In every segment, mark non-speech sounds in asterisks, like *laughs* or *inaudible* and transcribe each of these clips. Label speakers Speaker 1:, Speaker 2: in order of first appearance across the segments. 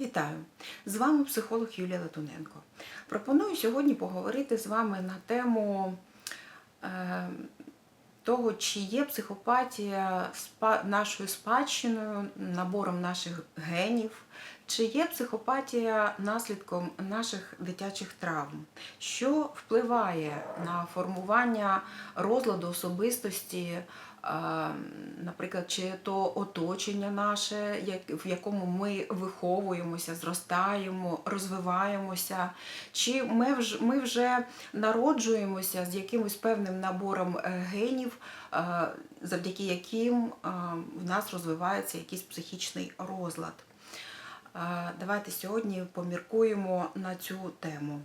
Speaker 1: Вітаю! З вами психолог Юлія Латуненко. Пропоную сьогодні поговорити з вами на тему е, того, чи є психопатія нашою спадщиною, набором наших генів, чи є психопатія наслідком наших дитячих травм, що впливає на формування розладу особистості. Наприклад, чи то оточення наше, в якому ми виховуємося, зростаємо, розвиваємося, чи ми вже, ми вже народжуємося з якимось певним набором е, генів, е, завдяки яким е, в нас розвивається якийсь психічний розлад. Давайте сьогодні поміркуємо на цю тему.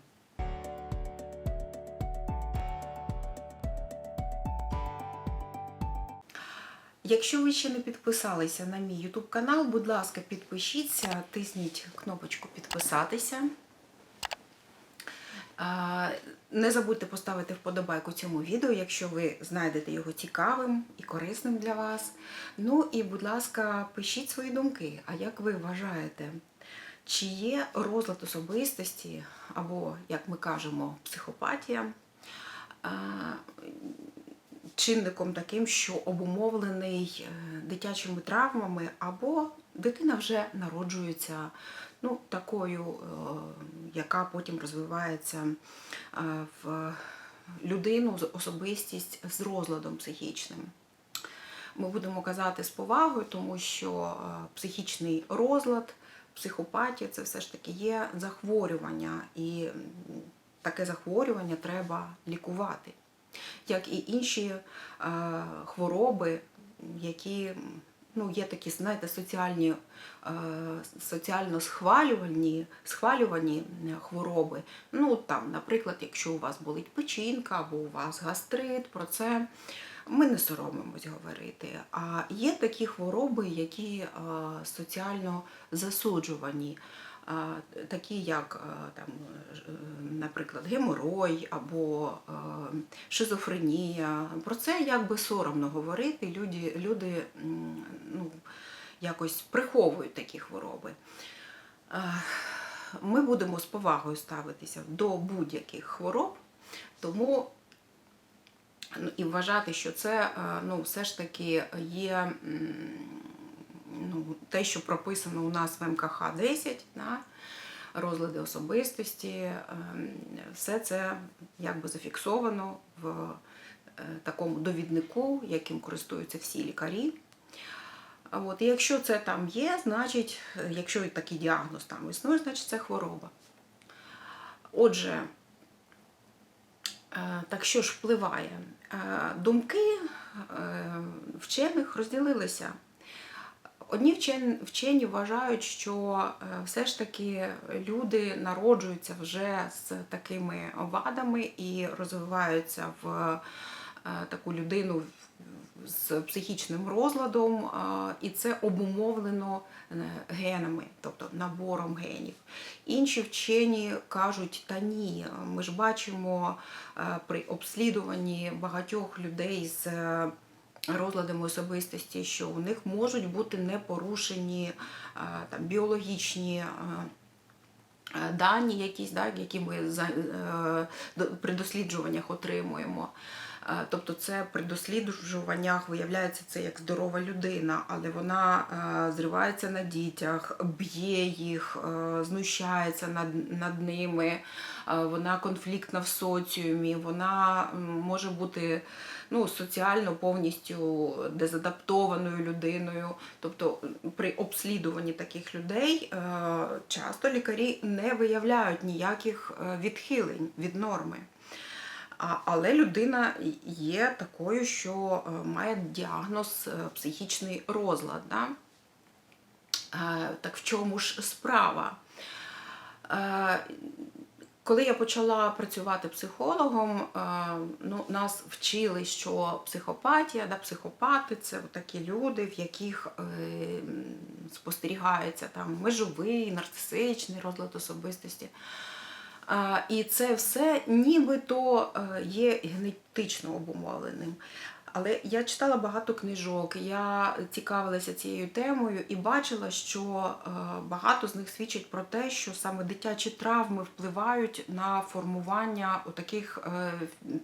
Speaker 1: Якщо ви ще не підписалися на мій YouTube канал, будь ласка, підпишіться, тисніть кнопочку підписатися. Не забудьте поставити вподобайку цьому відео, якщо ви знайдете його цікавим і корисним для вас. Ну і, будь ласка, пишіть свої думки. А як ви вважаєте, чи є розлад особистості, або, як ми кажемо, психопатія? Чинником таким, що обумовлений е, дитячими травмами, або дитина вже народжується ну, такою, е, яка потім розвивається е, в людину, особистість з розладом психічним. Ми будемо казати з повагою, тому що психічний розлад, психопатія це все ж таки є захворювання, і таке захворювання треба лікувати як і інші е, хвороби, які ну, є такі, знаєте, соціальні, е, соціально схвалювані, схвалювані е, хвороби. Ну, там, наприклад, якщо у вас болить печінка або у вас гастрит, про це ми не соромимось говорити. А є такі хвороби, які е, соціально засуджувані. Такі як там, е, наприклад, геморой або шизофренія. Про це якби соромно говорити. Люди, люди ну, якось приховують такі хвороби. Ми будемо з повагою ставитися до будь-яких хвороб, тому ну, і вважати, що це ну, все ж таки є ну, те, що прописано у нас в МКХ 10, да, розлади особистості, ем, все це якби зафіксовано в е, такому довіднику, яким користуються всі лікарі. От, і якщо це там є, значить, е, якщо такий діагноз там існує, значить це хвороба. Отже, Е, Так що ж впливає? Думки вчених розділилися. Одні вчені, вчені вважають, що е, все ж таки люди народжуються вже з такими вадами і розвиваються в е, таку людину з психічним розладом, і це обумовлено е, генами, тобто набором генів. Інші вчені кажуть, та ні, ми ж бачимо е, при обслідуванні багатьох людей з е, розладами особистості, що у них можуть бути непорушені е, там, біологічні. е, е, Дані якісь, да, які ми при досліджуваннях отримуємо. Тобто це при досліджуваннях виявляється це як здорова людина, але вона зривається на дітях, б'є їх, знущається над, над ними, вона конфліктна в соціумі, вона може бути ну, соціально повністю дезадаптованою людиною. Тобто при обслідуванні таких людей е, часто лікарі не виявляють ніяких е, відхилень від норми. Але людина є такою, що е, має діагноз психічний розлад. Да? Так в чому ж справа? Е, Коли я почала працювати психологом, е, ну, нас вчили, що психопатія, да, психопати це такі люди, в яких е, спостерігається там межовий, нарцисичний розлад особистості. І це все нібито е, є генетично обумовленим. Але я читала багато книжок, я цікавилася цією темою і бачила, що е, багато з них свідчить про те, що саме дитячі травми впливають на формування таких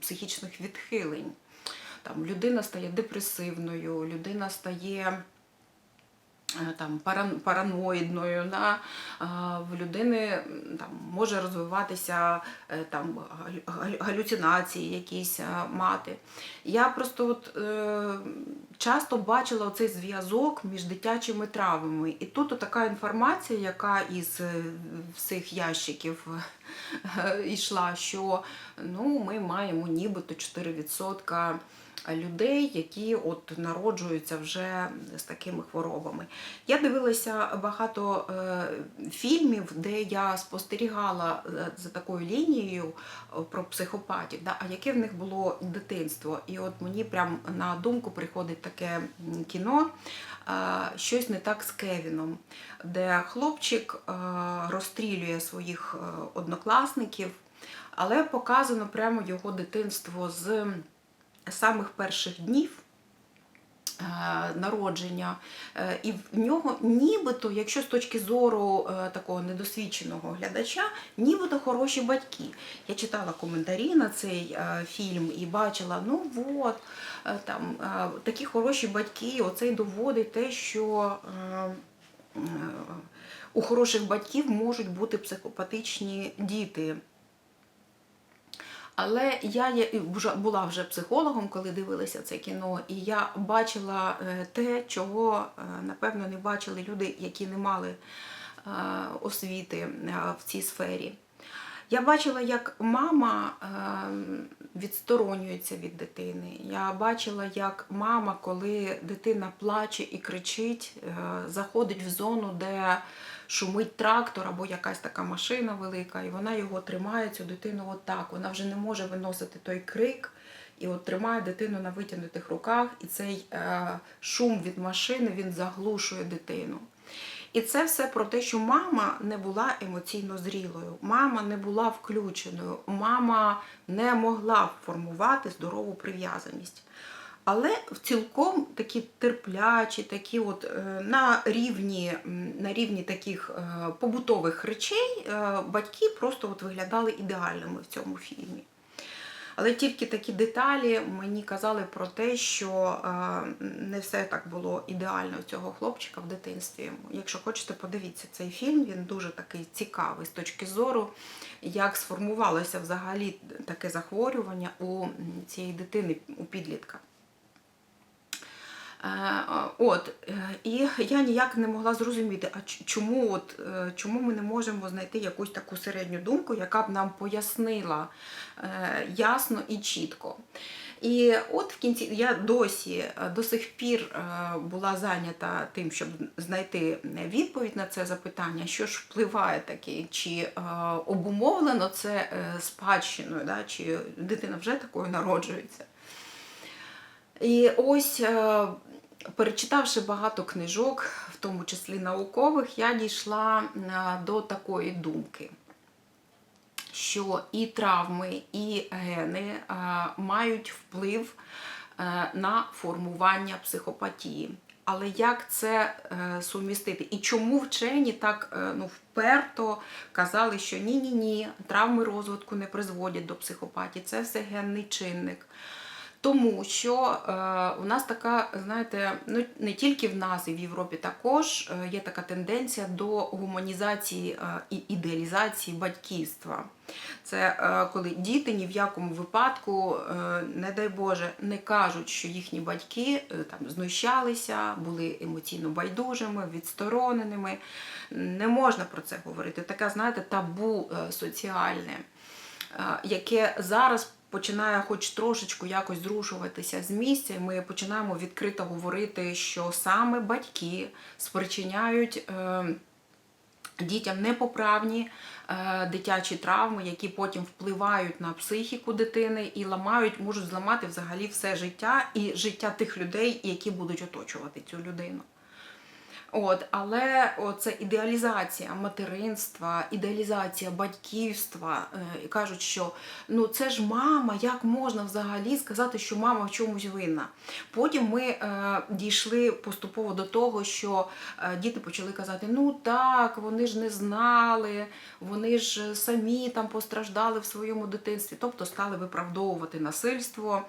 Speaker 1: психічних відхилень. Там людина стає депресивною, людина стає е, там параноїдною, да? в людини там може розвиватися е, там галю- галю- галюцинації якісь е, мати. Я просто от, е, часто бачила цей зв'язок між дитячими травмами. І тут така інформація, яка із е, всіх ящиків е, йшла, що ну, ми маємо нібито 4% людей, які от народжуються вже з такими хворобами. Я дивилася багато е, фільмів, де я спостерігала е, за такою лінією е, про психопатів, да, а яке в них було дитинство. І от мені прям на думку приходить таке кіно. Щось не так з Кевіном, де хлопчик розстрілює своїх однокласників, але показано прямо його дитинство з самих перших днів е, народження. Е, І в нього нібито, якщо з точки зору е, такого недосвідченого глядача, нібито хороші батьки. Я читала коментарі на цей фільм і бачила, ну от, там такі хороші батьки, оце й доводить те, що у хороших батьків можуть бути психопатичні діти. Але я є- була вже психологом, коли дивилася це кіно, і я бачила е, те, чого, е, напевно, не бачили люди, які не мали е, освіти в цій сфері. Я бачила, як мама відсторонюється від дитини. Я бачила, як мама, коли дитина плаче і кричить, заходить в зону, де шумить трактор або якась така машина велика, і вона його тримає, цю дитину отак. Вона вже не може виносити той крик. І от тримає дитину на витягнутих руках, і цей е, шум від машини він заглушує дитину. І це все про те, що мама не була емоційно зрілою, мама не була включеною, мама не могла формувати здорову прив'язаність. Але цілком такі терплячі, такі от е, на рівні, на рівні таких е, побутових речей е, батьки просто от виглядали ідеальними в цьому фільмі. Але тільки такі деталі мені казали про те, що не все так було ідеально у цього хлопчика в дитинстві. Якщо хочете, подивіться цей фільм, він дуже такий цікавий з точки зору, як сформувалося взагалі таке захворювання у цієї дитини, у підлітка. Е, От, е, і я ніяк не могла зрозуміти, а чому, от, е, чому ми не можемо знайти якусь таку середню думку, яка б нам пояснила е, ясно і чітко. І от в кінці я досі е, до сих пір е, була зайнята тим, щоб знайти відповідь на це запитання, що ж впливає таке, чи е, обумовлено це е, спадщиною, да, чи дитина вже такою народжується. І ось, е, перечитавши багато книжок, в тому числі наукових, я дійшла до такої думки, що і травми, і гени мають вплив е, на формування психопатії. Але як це е, сумістити? І чому вчені так е, ну, вперто казали, що ні-ні ні, травми розвитку не призводять до психопатії, це все генний чинник. Тому що е, у нас така, знаєте, ну не тільки в нас, і в Європі також е, є така тенденція до гуманізації е, і ідеалізації батьківства. Це е, коли діти ні в якому випадку, не дай Боже, не кажуть, що їхні батьки там знущалися, були емоційно байдужими, відстороненими. Не можна про це говорити. Таке, знаєте, табу соціальне яке зараз починає хоч трошечку якось зрушуватися з місця, і ми починаємо відкрито говорити, що саме батьки спричиняють. е, Дітям непоправні е, дитячі травми, які потім впливають на психіку дитини і ламають, можуть зламати взагалі все життя і життя тих людей, які будуть оточувати цю людину. От, але це ідеалізація материнства, ідеалізація батьківства. Е, І кажуть, що ну це ж мама, як можна взагалі сказати, що мама в чомусь винна. Потім ми е, дійшли поступово до того, що е, діти почали казати: ну так, вони ж не знали, вони ж самі там постраждали в своєму дитинстві, тобто стали виправдовувати насильство,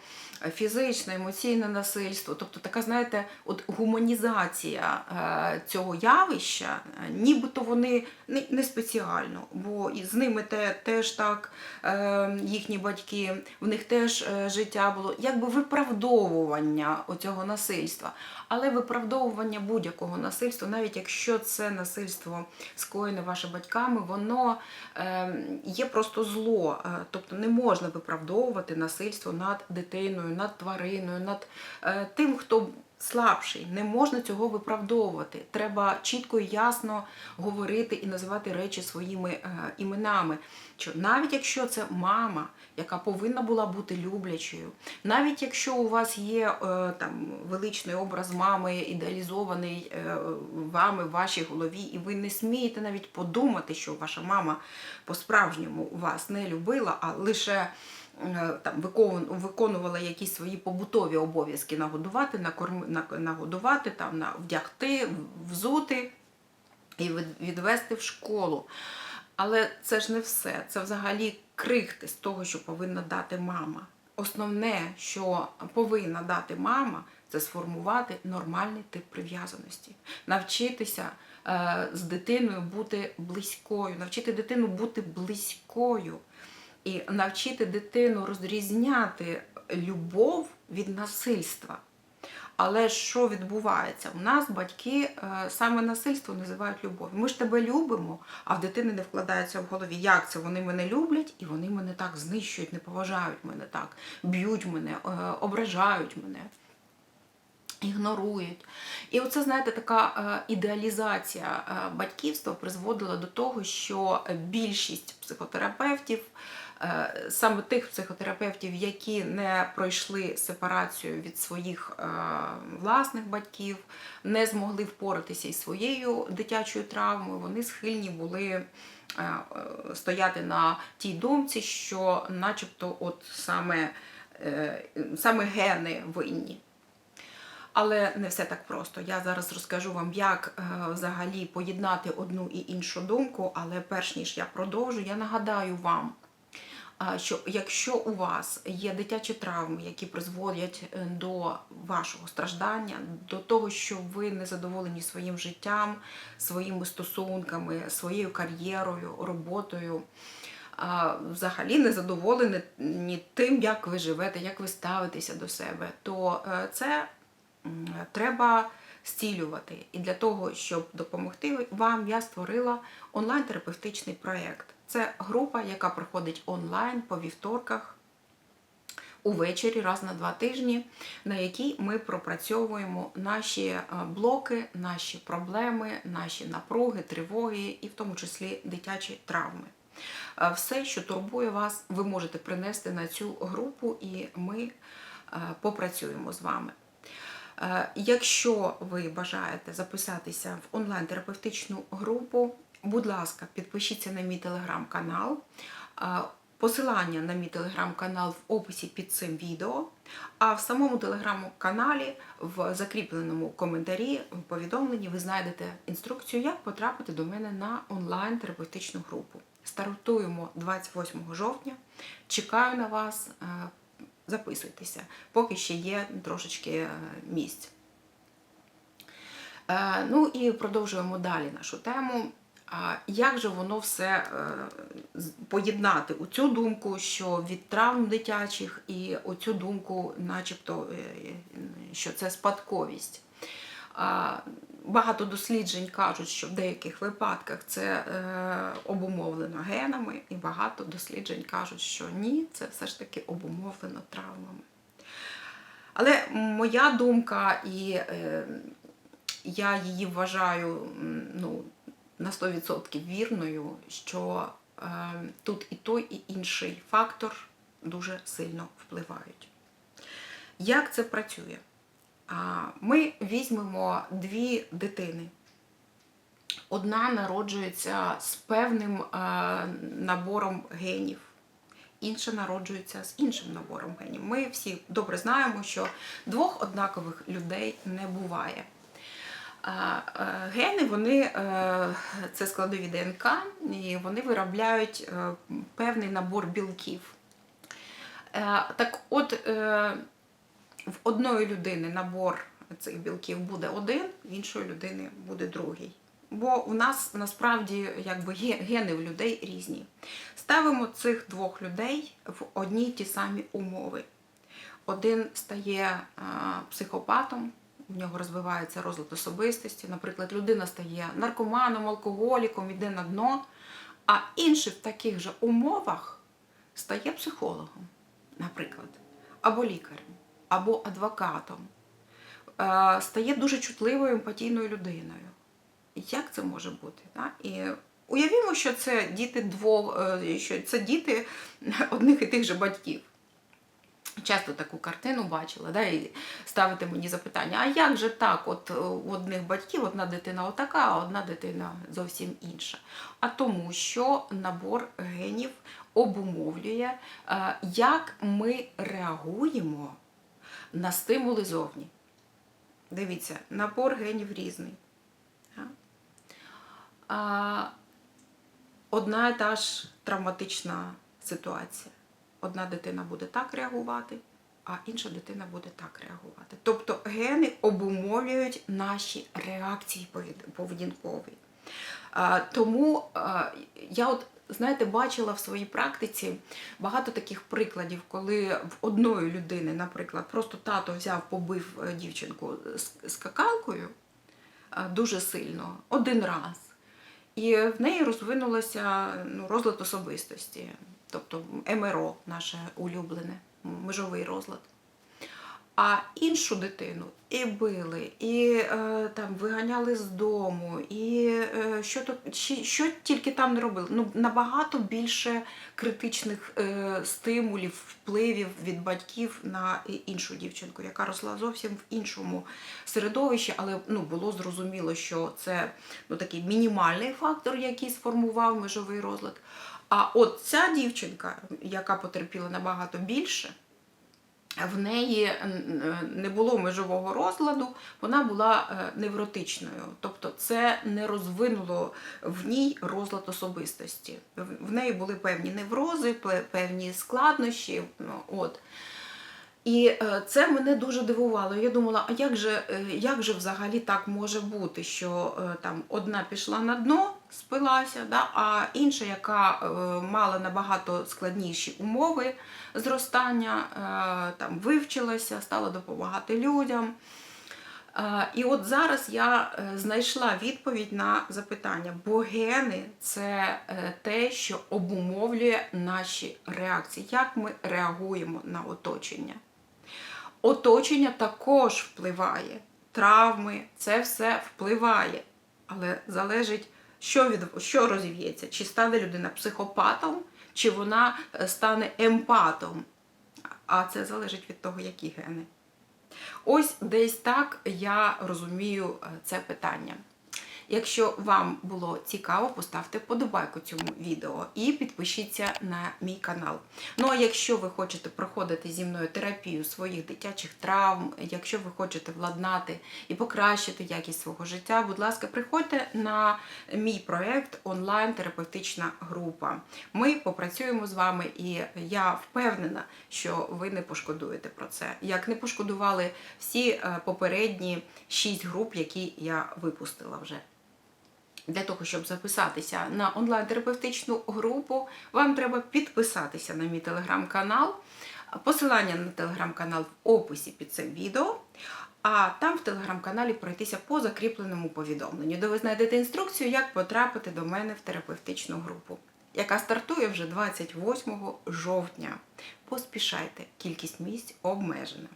Speaker 1: фізичне, емоційне насильство. Тобто така, знаєте, от гуманізація е, цього явища, е, нібито вони не, спеціально, бо з ними те, теж так е, їхні батьки, в них теж е, життя було, якби виправдовування оцього насильства. Але виправдовування будь-якого насильства, навіть якщо це насильство скоєне вашими батьками, воно є просто зло. Тобто не можна виправдовувати насильство над дитиною, над твариною, над тим, хто слабший. Не можна цього виправдовувати. Треба чітко і ясно говорити і називати речі своїми е, іменами. Що навіть якщо це мама, яка повинна була бути люблячою, навіть якщо у вас є е, там величний образ мами, ідеалізований е, вами в вашій голові, і ви не смієте навіть подумати, що ваша мама по-справжньому вас не любила, а лише там виконувала якісь свої побутові обов'язки нагодувати, нагодувати, там, вдягти, взути і від- відвести в школу. Але це ж не все. Це взагалі крихти з того, що повинна дати мама. Основне, що повинна дати мама, це сформувати нормальний тип прив'язаності, навчитися е, з дитиною бути близькою, навчити дитину бути близькою і навчити дитину розрізняти любов від насильства. Але що відбувається? У нас батьки е, саме насильство називають любов. Ми ж тебе любимо, а в дитини не вкладається в голові. Як це? Вони мене люблять і вони мене так знищують, не поважають мене так, б'ють мене, е, ображають мене. Ігнорують. І оце, знаєте, така е, ідеалізація батьківства призводила до того, що більшість психотерапевтів, саме тих психотерапевтів, які не пройшли сепарацію від своїх е, власних батьків, не змогли впоратися із своєю дитячою травмою, вони схильні були е, е, стояти на тій думці, що начебто от саме, е, саме гени винні. Але не все так просто. Я зараз розкажу вам, як е, взагалі поєднати одну і іншу думку. Але перш ніж я продовжу, я нагадаю вам, е, що якщо у вас є дитячі травми, які призводять е, до вашого страждання, до того, що ви не задоволені своїм життям, своїми стосунками, своєю кар'єрою, роботою. Взагалі не задоволені тим, як ви живете, як ви ставитеся до себе, то е, це треба зцілювати. І для того, щоб допомогти вам, я створила онлайн-терапевтичний проєкт. Це група, яка проходить онлайн по вівторках увечері, раз на два тижні, на якій ми пропрацьовуємо наші е, блоки, наші проблеми, наші напруги, тривоги і в тому числі дитячі травми. Е, Все, що турбує вас, ви можете принести на цю групу, і ми е, попрацюємо з вами. Е, Якщо ви бажаєте записатися в онлайн-терапевтичну групу, будь ласка, підпишіться на мій телеграм-канал. Е, Посилання на мій телеграм-канал в описі під цим відео. А в самому телеграм-каналі, в закріпленому коментарі, в повідомленні, ви знайдете інструкцію, як потрапити до мене на онлайн-терапевтичну групу. Стартуємо 28 жовтня. Чекаю на вас. Записуйтеся, поки ще є трошечки е, місць. Е, Ну і продовжуємо далі нашу тему. Як же воно все е, поєднати у цю думку, що від травм дитячих, і оцю думку, начебто, що це спадковість? Багато досліджень кажуть, що в деяких випадках це е, обумовлено генами, і багато досліджень кажуть, що ні, це все ж таки обумовлено травмами. Але моя думка, і е, я її вважаю ну, на 100% вірною, що е, тут і той, і інший фактор дуже сильно впливають. Як це працює? Ми візьмемо дві дитини. Одна народжується з певним е, набором генів, інша народжується з іншим набором генів. Ми всі добре знаємо, що двох однакових людей не буває. Е, Гени вони е, це складові ДНК, і вони виробляють е, певний набор білків. Е, Так от, е, в одної людини набор цих білків буде один, в іншої людини буде другий. Бо у нас насправді якби ге- гени в людей різні. Ставимо цих двох людей в одні й ті самі умови. Один стає а, психопатом, в нього розвивається розлад особистості. Наприклад, людина стає наркоманом, алкоголіком, йде на дно, а інший в таких же умовах стає психологом, наприклад, або лікарем, або адвокатом, Е, стає дуже чутливою емпатійною людиною. Як це може бути? І уявімо, що це діти двох, е, що це діти *laughs* одних і тих же батьків. Часто таку картину бачила, да, і ставите мені запитання: а як же так? От е, у одних батьків одна дитина отака, а одна дитина зовсім інша. А тому, що набор генів обумовлює, як ми реагуємо на стимули зовні. Дивіться, набор генів різний. Одна і та ж травматична ситуація. Одна дитина буде так реагувати, а інша дитина буде так реагувати. Тобто гени обумовлюють наші реакції поведінкові. Тому я от, знаєте, бачила в своїй практиці багато таких прикладів, коли в одної людини, наприклад, просто тато взяв, побив е, дівчинку з скакалкою дуже сильно, один раз. І в неї розвинулося ну, розлад особистості, тобто МРО, наше улюблене, межовий розлад. А іншу дитину і били, і е, там виганяли з дому, і е, що, то, що тільки там не робили. Ну, набагато більше критичних е, стимулів, впливів від батьків на іншу дівчинку, яка росла зовсім в іншому середовищі, але ну, було зрозуміло, що це ну, такий мінімальний фактор, який сформував межовий розлад. А от ця дівчинка, яка потерпіла набагато більше, в неї е, не було межового розладу, вона була е, невротичною. Тобто це не розвинуло в ній розлад особистості. В- неї були певні неврози, певні складнощі. ну, От. І е, це мене дуже дивувало. Я думала, а як же, як же взагалі так може бути, що там одна пішла на дно, спилася, да, а інша, яка е, мала набагато складніші умови зростання, е, там вивчилася, стала допомагати людям. Е, І от зараз я знайшла відповідь на запитання, бо гени це те, що обумовлює наші реакції, як ми реагуємо на оточення. Оточення також впливає, травми, це все впливає, але залежить, що, від, що розів'ється, чи стане людина психопатом, чи вона е, стане емпатом. А це залежить від того, які гени. Ось десь так я розумію е, це питання. Якщо вам було цікаво, поставте вподобайку цьому відео і підпишіться на мій канал. Ну а якщо ви хочете проходити зі мною терапію своїх дитячих травм, якщо ви хочете владнати і покращити якість свого життя, будь ласка, приходьте на мій проект онлайн-терапевтична група. Ми попрацюємо з вами, і я впевнена, що ви не пошкодуєте про це. Як не пошкодували всі е, попередні шість груп, які я випустила вже. Для того, щоб записатися на онлайн-терапевтичну групу, вам треба підписатися на мій телеграм-канал. Посилання на телеграм-канал в описі під цим відео. А там в телеграм-каналі пройтися по закріпленому повідомленню, де ви знайдете інструкцію, як потрапити до мене в терапевтичну групу, яка стартує вже 28 жовтня. Поспішайте, кількість місць обмежена.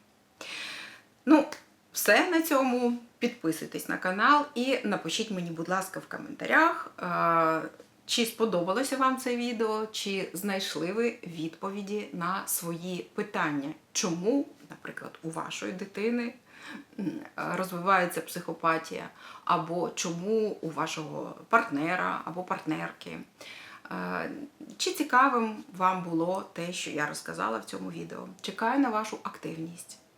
Speaker 1: Ну, все на цьому. Підписуйтесь на канал і напишіть мені, будь ласка, в коментарях, е, чи сподобалося вам це відео, чи знайшли ви відповіді на свої питання, чому наприклад, у вашої дитини розвивається психопатія, або чому у вашого партнера або партнерки. Е, Чи цікавим вам було те, що я розказала в цьому відео? Чекаю на вашу активність.